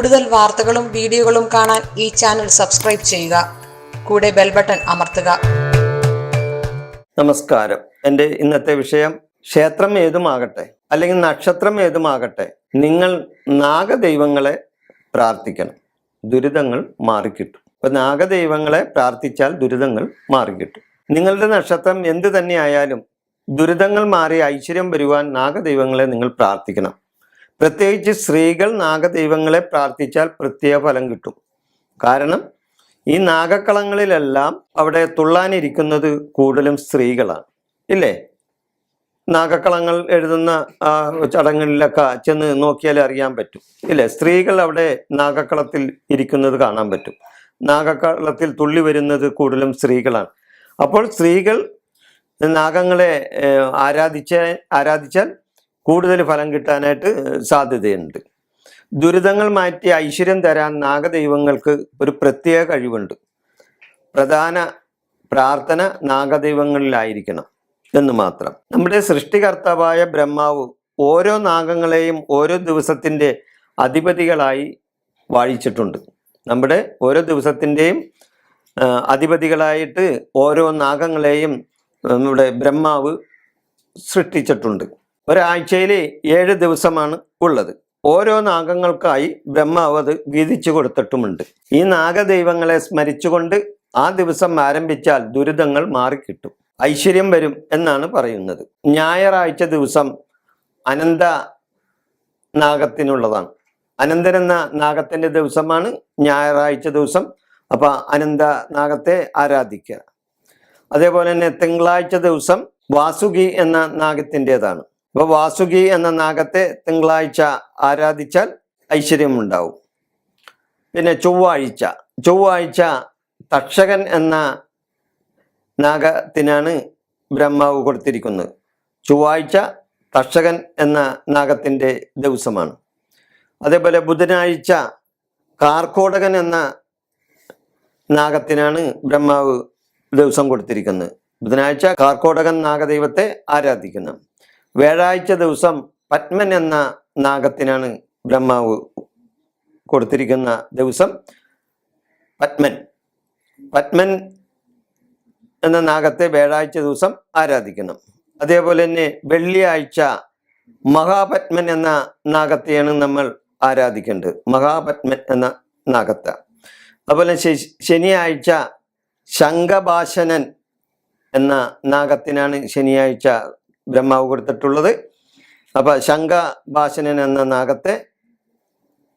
കൂടുതൽ വാർത്തകളും വീഡിയോകളും കാണാൻ ഈ ചാനൽ സബ്സ്ക്രൈബ് ചെയ്യുക. കൂടെ ബെൽ ബട്ടൺ അമർത്തുക. നമസ്കാരം. എന്റെ ഇന്നത്തെ വിഷയം ക്ഷേത്രം ഏതുമാകട്ടെ അല്ലെങ്കിൽ നക്ഷത്രം ഏതുമാകട്ടെ നിങ്ങൾ നാഗദൈവങ്ങളെ പ്രാർത്ഥിക്കണം. ദുരിതങ്ങൾ മാറിക്കിട്ടും. അപ്പൊ നാഗദൈവങ്ങളെ പ്രാർത്ഥിച്ചാൽ ദുരിതങ്ങൾ മാറിക്കിട്ടും. നിങ്ങളുടെ നക്ഷത്രം എന്ത് തന്നെയായാലും ദുരിതങ്ങൾ മാറി ഐശ്വര്യം വരുവാൻ നാഗദൈവങ്ങളെ നിങ്ങൾ പ്രാർത്ഥിക്കണം. പ്രത്യേകിച്ച് സ്ത്രീകൾ നാഗദൈവങ്ങളെ പ്രാർത്ഥിച്ചാൽ പ്രത്യേക ഫലം കിട്ടും. കാരണം ഈ നാഗക്കളങ്ങളിലെല്ലാം അവിടെ തുള്ളാനിരിക്കുന്നത് കൂടുതലും സ്ത്രീകളാണ്. ഇല്ലേ? നാഗക്കളങ്ങൾ എഴുതുന്ന ചടങ്ങുകളിലൊക്കെ ചെന്ന് നോക്കിയാൽ അറിയാൻ പറ്റും. ഇല്ലേ? സ്ത്രീകൾ അവിടെ നാഗക്കളത്തിൽ ഇരിക്കുന്നത് കാണാൻ പറ്റും. നാഗക്കളത്തിൽ തുള്ളി വരുന്നത് കൂടുതലും സ്ത്രീകളാണ്. അപ്പോൾ സ്ത്രീകൾ നാഗങ്ങളെ ആരാധിച്ച ആരാധിച്ചാൽ കൂടുതൽ ഫലം കിട്ടാനായിട്ട് സാധ്യതയുണ്ട്. ദുരിതങ്ങൾ മാറ്റി ഐശ്വര്യം തരാൻ നാഗദൈവങ്ങൾക്ക് ഒരു പ്രത്യേക കഴിവുണ്ട്. പ്രധാന പ്രാർത്ഥന നാഗദൈവങ്ങളിലായിരിക്കണം എന്ന് മാത്രം. നമ്മുടെ സൃഷ്ടികർത്താവായ ബ്രഹ്മാവ് ഓരോ നാഗങ്ങളെയും ഓരോ ദിവസത്തിന്റെ അധിപതികളായി വാഴിച്ചിട്ടുണ്ട്. നമ്മുടെ ഓരോ ദിവസത്തിന്റെയും അധിപതികളായിട്ട് ഓരോ നാഗങ്ങളെയും നമ്മുടെ ബ്രഹ്മാവ് സൃഷ്ടിച്ചിട്ടുണ്ട്. ഒരാഴ്ചയിൽ ഏഴ് ദിവസമാണ് ഉള്ളത്. ഓരോ നാഗങ്ങൾക്കായി ബ്രഹ്മാവ് അത് വീതിച്ചു കൊടുത്തിട്ടുമുണ്ട്. ഈ നാഗദൈവങ്ങളെ സ്മരിച്ചുകൊണ്ട് ആ ദിവസം ആരംഭിച്ചാൽ ദുരിതങ്ങൾ മാറിക്കിട്ടും. ഐശ്വര്യം വരും എന്നാണ് പറയുന്നത്. ഞായറാഴ്ച ദിവസം അനന്ത നാഗത്തിനുള്ളതാണ്. അനന്തൻ എന്ന നാഗത്തിന്റെ ദിവസമാണ് ഞായറാഴ്ച ദിവസം. അപ്പൊ അനന്ത നാഗത്തെ ആരാധിക്കുക. അതേപോലെ തന്നെ തിങ്കളാഴ്ച ദിവസം വാസുകി എന്ന നാഗത്തിന്റെതാണ്. അപ്പൊ വാസുകി എന്ന നാഗത്തെ തിങ്കളാഴ്ച ആരാധിച്ചാൽ ഐശ്വര്യം ഉണ്ടാവും പിന്നെ ചൊവ്വാഴ്ച. ചൊവ്വാഴ്ച തക്ഷകൻ എന്ന നാഗത്തിനാണ് ബ്രഹ്മാവ് കൊടുത്തിരിക്കുന്നത്. ചൊവ്വാഴ്ച തക്ഷകൻ എന്ന നാഗത്തിന്റെ ദിവസമാണ്. അതേപോലെ ബുധനാഴ്ച കാർക്കോടകൻ എന്ന നാഗത്തിനാണ് ബ്രഹ്മാവ് ദിവസം കൊടുത്തിരിക്കുന്നത്. ബുധനാഴ്ച കാർക്കോടകൻ നാഗദൈവത്തെ ആരാധിക്കുന്നു. വ്യാഴാഴ്ച ദിവസം പത്മൻ എന്ന നാഗത്തിനാണ് ബ്രഹ്മാവ് കൊടുത്തിരിക്കുന്ന ദിവസം പത്മൻ. പത്മൻ എന്ന നാഗത്തെ വ്യാഴാഴ്ച ദിവസം ആരാധിക്കണം. അതേപോലെ തന്നെ വെള്ളിയാഴ്ച മഹാപത്മൻ എന്ന നാഗത്തെയാണ് നമ്മൾ ആരാധിക്കേണ്ടത്. മഹാപത്മൻ എന്ന നാഗത്തെ. അതുപോലെ ശനിയാഴ്ച ശംഖഭാഷനൻ എന്ന നാഗത്തിനാണ് ശനിയാഴ്ച ബ്രഹ്മാവ് കൊടുത്തിട്ടുള്ളത്. അപ്പൊ ശങ്കഭാഷനൻ എന്ന നാഗത്തെ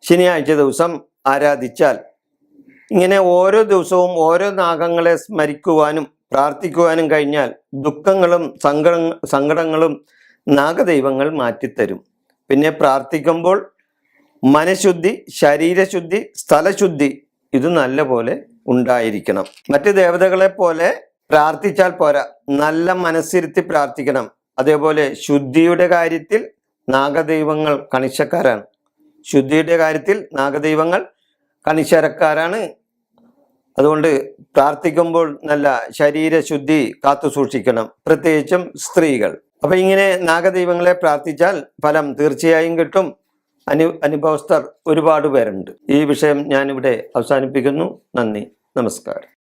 ശനിയാഴ്ച ദിവസം ആരാധിച്ചാൽ ഇങ്ങനെ ഓരോ ദിവസവും ഓരോ നാഗങ്ങളെ സ്മരിക്കുവാനും പ്രാർത്ഥിക്കുവാനും കഴിഞ്ഞാൽ ദുഃഖങ്ങളും സങ്കട സങ്കടങ്ങളും നാഗദൈവങ്ങൾ മാറ്റിത്തരും. പിന്നെ പ്രാർത്ഥിക്കുമ്പോൾ മനഃശുദ്ധി ശരീരശുദ്ധി സ്ഥലശുദ്ധി ഇത് നല്ല പോലെ ഉണ്ടായിരിക്കണം. മറ്റ് ദേവതകളെ പോലെ പ്രാർത്ഥിച്ചാൽ പോരാ. നല്ല മനസ്സിരുത്തി പ്രാർത്ഥിക്കണം. അതേപോലെ ശുദ്ധിയുടെ കാര്യത്തിൽ നാഗദൈവങ്ങൾ കണിശക്കാരാണ്. ശുദ്ധിയുടെ കാര്യത്തിൽ നാഗദൈവങ്ങൾ കണിശരക്കാരാണ്. അതുകൊണ്ട് പ്രാർത്ഥിക്കുമ്പോൾ നല്ല ശരീരശുദ്ധി കാത്തു സൂക്ഷിക്കണം. പ്രത്യേകിച്ചും സ്ത്രീകൾ. അപ്പൊ ഇങ്ങനെ നാഗദൈവങ്ങളെ പ്രാർത്ഥിച്ചാൽ ഫലം തീർച്ചയായും കിട്ടും. അനു അനുഭവസ്ഥർ ഒരുപാട് പേരുണ്ട്. ഈ വിഷയം ഞാനിവിടെ അവസാനിപ്പിക്കുന്നു. നന്ദി. നമസ്കാരം.